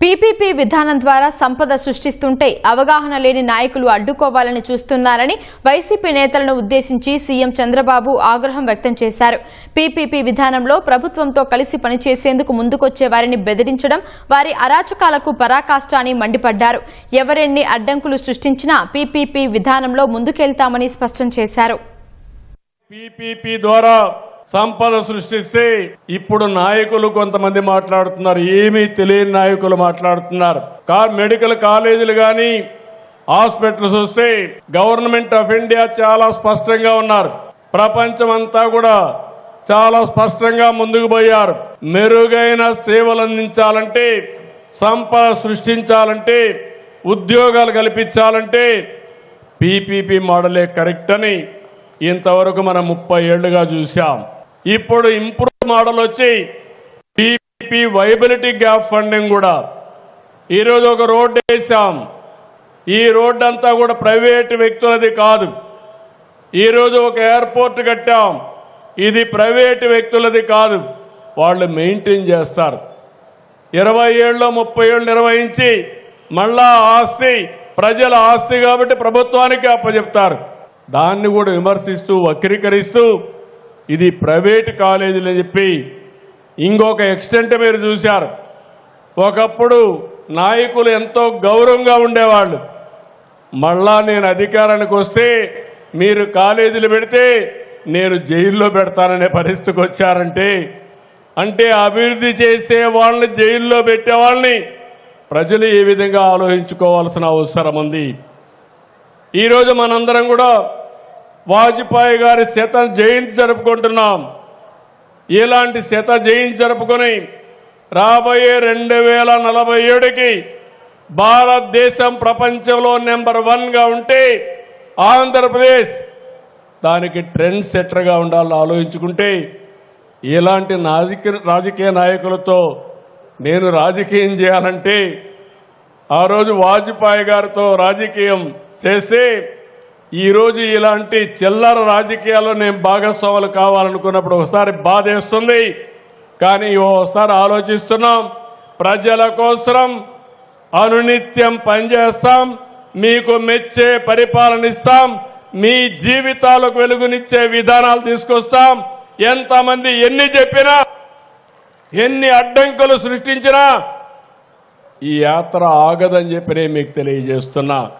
PPP విధానం ద్వారా సంపద సృష్టిస్తుంటే అవగాహన లేని నాయకులు అడ్డుకోవాలని చూస్తున్నారని వైసీపీ నేతలను ఉద్దేశించి సీఎం చంద్రబాబు ఆగ్రహం వ్యక్తం చేశారు. పీపీపీ విధానంలో ప్రభుత్వంతో కలిసి పనిచేసేందుకు ముందుకొచ్చే వారిని బెదిరించడం వారి అరాచకాలకు పరాకాష్ట అని మండిపడ్డారు. ఎవరెన్ని అడ్డంకులు సృష్టించినా పీపీపీ విధానంలో ముందుకెళ్తామని స్పష్టం చేశారు. పీపీపీ ద్వారా సంపద సృష్టిస్తే ఇప్పుడు నాయకులు కొంతమంది మాట్లాడుతున్నారు. ఏమీ తెలియని నాయకులు మాట్లాడుతున్నారు. కా మెడికల్ కాలేజీలు కానీ హాస్పిటల్స్ వస్తే గవర్నమెంట్ ఆఫ్ ఇండియా చాలా స్పష్టంగా ఉన్నారు. ప్రపంచం అంతా కూడా చాలా స్పష్టంగా ముందుకు పోయారు. మెరుగైన సేవలు అందించాలంటే సంపద సృష్టించాలంటే ఉద్యోగాలు కల్పించాలంటే పీపీపీ మోడలే కరెక్ట్ అని ఇంతవరకు మనం ముప్పై ఏళ్ళుగా చూసాం ఇప్పుడు ఇంప్రూవ్ మోడల్ వచ్చి పీపీపీ వైబిలిటీ గ్యాప్ ఫండింగ్ కూడా. ఈరోజు ఒక రోడ్డు వేసాం ఈ రోడ్డు అంతా కూడా ప్రైవేట్ వ్యక్తులది కాదు. ఈరోజు ఒక ఎయిర్పోర్ట్ కట్టాం. ఇది ప్రైవేట్ వ్యక్తులది కాదు. వాళ్ళు మెయింటైన్ చేస్తారు. ఇరవై ఏళ్ళు ముప్పై ఏళ్ళు నిర్వహించి మళ్ళా ఆస్తి ప్రజల ఆస్తి కాబట్టి ప్రభుత్వానికి అప్పచెప్తారు. దాన్ని కూడా విమర్శిస్తూ వక్రీకరిస్తూ ఇది ప్రైవేట్ కాలేజీలు చెప్పి ఇంకొక ఎక్స్టెంట్ మీరు చూశారు. ఒకప్పుడు నాయకులు ఎంతో గౌరవంగా ఉండేవాళ్ళు. మళ్ళా నేను అధికారానికి వస్తే మీరు కాలేజీలు పెడితే నేను జైల్లో పెడతాననే పరిస్థితికి వచ్చారంటే అంటే అభివృద్ధి చేసే వాళ్ళని జైల్లో పెట్టే వాళ్ళని ప్రజలు ఏ విధంగా ఆలోచించుకోవాల్సిన అవసరం ఉంది? ఈరోజు మనందరం కూడా వాజ్పేయి గారి శత జయంతి జరుపుకుంటున్నాం. ఇలాంటి శత జయంతి జరుపుకొని రాబోయే రెండు వేల నలభై ఏడుకి భారతదేశం ప్రపంచంలో నెంబర్ వన్గా ఉంటే ఆంధ్రప్రదేశ్ దానికి ట్రెండ్ సెట్టర్గా ఉండాలని ఆలోచించుకుంటే ఇలాంటి నాజకీయ రాజకీయ నాయకులతో నేను రాజకీయం చేయాలంటే ఆ రోజు వాజ్పేయి గారితో రాజకీయం చేస్తే ఈరోజు ఇలాంటి చిల్లర రాజకీయాల్లో నేను భాగస్వాములు కావాలనుకున్నప్పుడు ఒకసారి బాధేస్తుంది. కానీ ఓసారి ఆలోచిస్తున్నాం. ప్రజల కోసం అనునిత్యం పనిచేస్తాం. మీకు మెచ్చే పరిపాలన ఇస్తాం. మీ జీవితాలకు వెలుగునిచ్చే విధానాలు తీసుకొస్తాం. ఎంతమంది ఎన్ని చెప్పినా ఎన్ని అడ్డంకులు సృష్టించినా ఈ యాత్ర ఆగదని చెప్పి నేను మీకు తెలియజేస్తున్నా.